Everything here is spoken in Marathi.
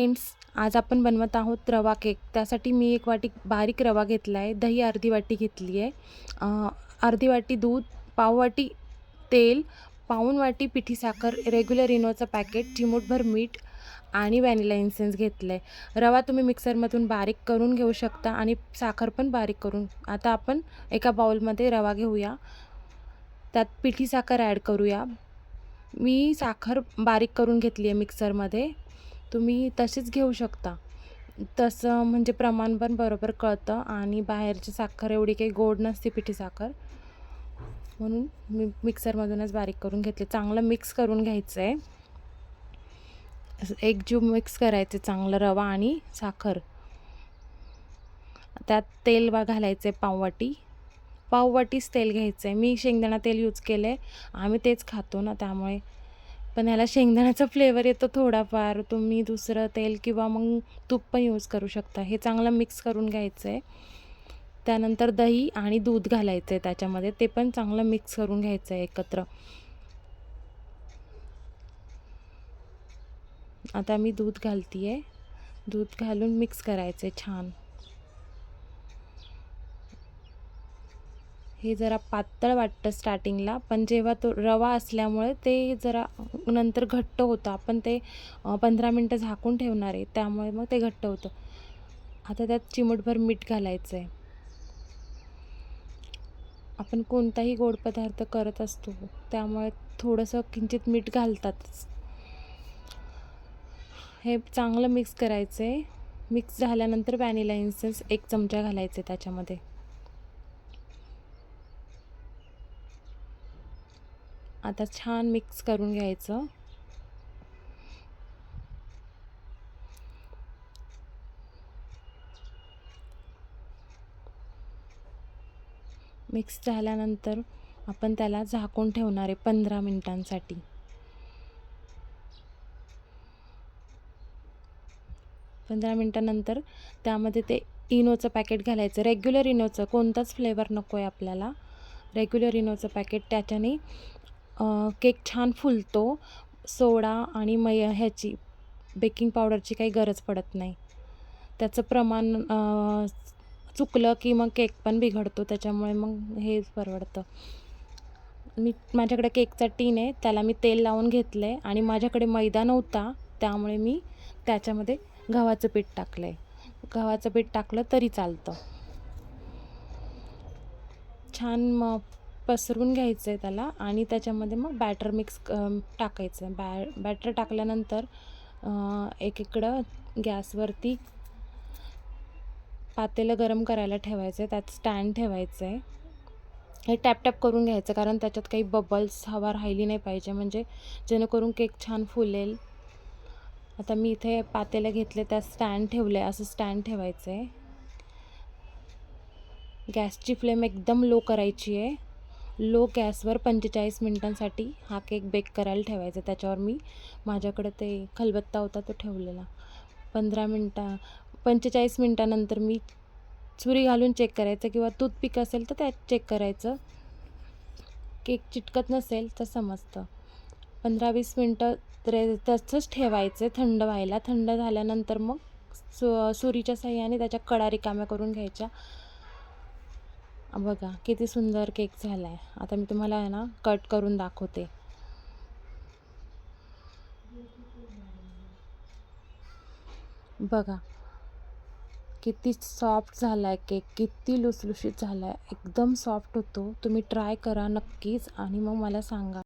फ्रेंड्स आज आपण बनवत आहोत रवा केक. त्यासाठी मी एक वाटी बारीक रवा घेतला आहे दही अर्धी वाटी घेतली आहे. अर्धी वाटी दूध पाव वाटी तेल पाऊन वाटी पिठी साखर रेग्युलर इनोचं पॅकेट चिमूटभर मीठ आणि व्हॅनिला इन्सेन्स घेतलं आहे रवा तुम्ही मिक्सरमधून बारीक करून घेऊ शकता आणि साखर पण बारीक करून. आता आपण एका बाउलमध्ये रवा घेऊया. त्यात पिठी साखर ॲड करूया. मी साखर बारीक करून घेतली आहे मिक्सरमध्ये तुम्ही तशीच घेऊ शकता. तसं म्हणजे प्रमाण पण बरोबर कळतं आणि बाहेरची साखर एवढी काही गोड नसते पिठी साखर. म्हणून मी मिक्सरमधूनच बारीक करून घेतले. चांगलं मिक्स करून घ्यायचं आहे असं एकजीव मिक्स करायचे चांगलं रवा आणि साखर. त्यात तेल बा घालायचं आहे पाववाटी. पाववाटीच तेल घ्यायचं आहे मी शेंगदाणा तेल यूज केलं आहे आम्ही तेच खातो ना त्यामुळे पण ह्याला शेंगदाण्याचा फ्लेवर येतो थोडाफार. तुम्ही दुसरं तेल किंवा मग तूप पण यूज करू शकता. हे चांगलं मिक्स करून घ्यायचं आहे त्यानंतर दही आणि दूध घालायचं आहे त्याच्यामध्ये. ते पण चांगलं मिक्स करून घ्यायचं आहे एकत्र. आता मी दूध घालते आहे दूध घालून मिक्स करायचं आहे छान. हे जरा पातळ वाटतं स्टार्टिंगला पण जेव्हा तो रवा असल्यामुळे ते जरा नंतर घट्ट होतं. आपण ते पंधरा मिनटं झाकून ठेवणार आहे. त्यामुळे मग ते घट्ट होतं. आता त्यात चिमूटभर मीठ घालायचं आहे आपण कोणताही गोड पदार्थ करत असतो त्यामुळे थोडंसं किंचित मीठ घालतातच. हे चांगलं मिक्स करायचं आहे मिक्स झाल्यानंतर व्हॅनिला इन्सेन्स एक चमचा घालायचे त्याच्यामध्ये. आता छान मिक्स करून घ्यायचं. मिक्स झाल्यानंतर आपण त्याला झाकून ठेवणार आहे पंधरा मिनटांसाठी. पंधरा मिनटानंतर त्यामध्ये ते इनोचं पॅकेट घालायचं. रेग्युलर इनोचं कोणताच फ्लेवर नको आहे आपल्याला. रेग्युलर इनोचं पॅकेट त्याच्याने केक छान फुलतो सोडा आणि मै ह्याची बेकिंग पावडरची काही गरज पडत नाही. त्याचं प्रमाण चुकलं की मग केक पण बिघडतो त्याच्यामुळे मग हेच परवडतं. मी माझ्याकडे केकचा टीन आहे त्याला मी तेल लावून घेतलं आहे आणि माझ्याकडे मैदा नव्हता त्यामुळे मी त्याच्यामध्ये गव्हाचं पीठ टाकलं आहे गव्हाचं पीठ टाकलं तरी चालतं. छान मग पसरून घ्यायचं आहे त्याला आणि त्याच्यामध्ये मग बॅटर मिक्स टाकायचं आहे बॅ बॅटर टाकल्यानंतर एक इकडं गॅसवरती पातेलं गरम करायला ठेवायचं आहे त्यात स्टँड ठेवायचं आहे हे टॅप टॅप करून घ्यायचं कारण त्याच्यात काही बबल्स हवा राहिली नाही पाहिजे. म्हणजे जेणेकरून केक छान फुलेल. आता मी इथे पातेलं घेतले त्यात स्टँड ठेवलं आहे असं स्टँड ठेवायचं आहे गॅसची फ्लेम एकदम लो करायची आहे लो गॅसवर पंचेचाळीस मिनटांसाठी हा केक बेक करायला ठेवायचा. त्याच्यावर मी माझ्याकडे ते खलबत्ता होता तो ठेवलेला. पंधरा मिनटा पंचेचाळीस मिनटानंतर मी चुरी घालून चेक करायचं किंवा टूथपिक असेल तर त्यात चेक करायचं. केक चिटकत नसेल तर समजतं. पंधरा वीस मिनटं तर तसंच ठेवायचं थंड व्हायला. थंड झाल्यानंतर मग सु सुरीच्या साह्याने त्याच्या कडा रिकाम्या करून घ्यायच्या. बघा किती सुंदर केक झाला आहे आता मी तुम्हाला आहे ना कट करून दाखवते. बघा किती सॉफ्ट झाला आहे केक किती लुसलुशीत झाला आहे एकदम सॉफ्ट होतो. तुम्ही ट्राय करा नक्कीच आणि मग मला सांगा.